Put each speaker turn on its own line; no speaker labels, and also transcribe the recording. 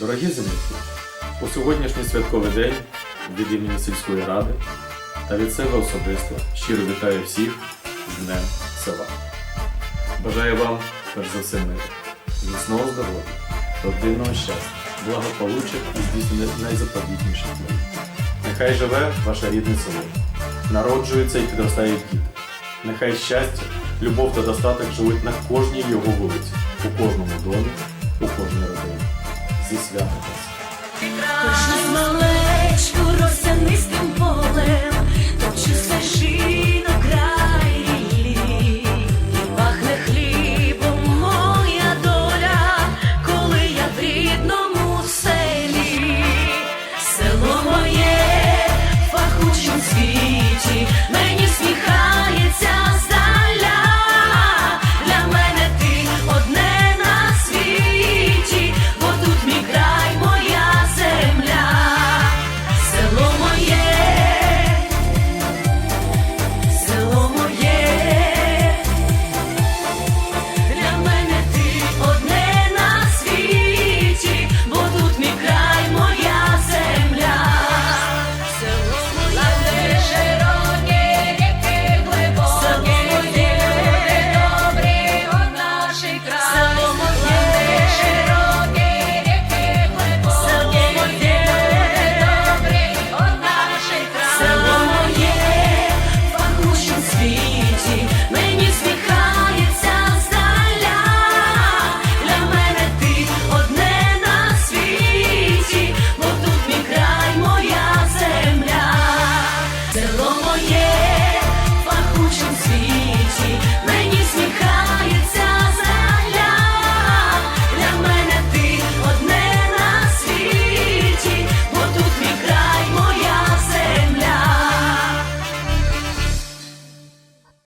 Дорогі земляки, у сьогоднішній святковий день від імені сільської ради та від себе особисто щиро вітаю всіх з Днем села. Бажаю вам, перш за все, миру, міцного здоров'я, родинного щастя, благополуччя і здійснення найзаповітніших мрій. Нехай живе ваше рідне село, народжуються і підростають діти. Нехай щастя, любов та достаток живуть на кожній його вулиці, у кожному домі зі святом вас.
малечку полем, точився жінок край пахне хлібом моя доля, коли я в рідному селі, село моє в світі.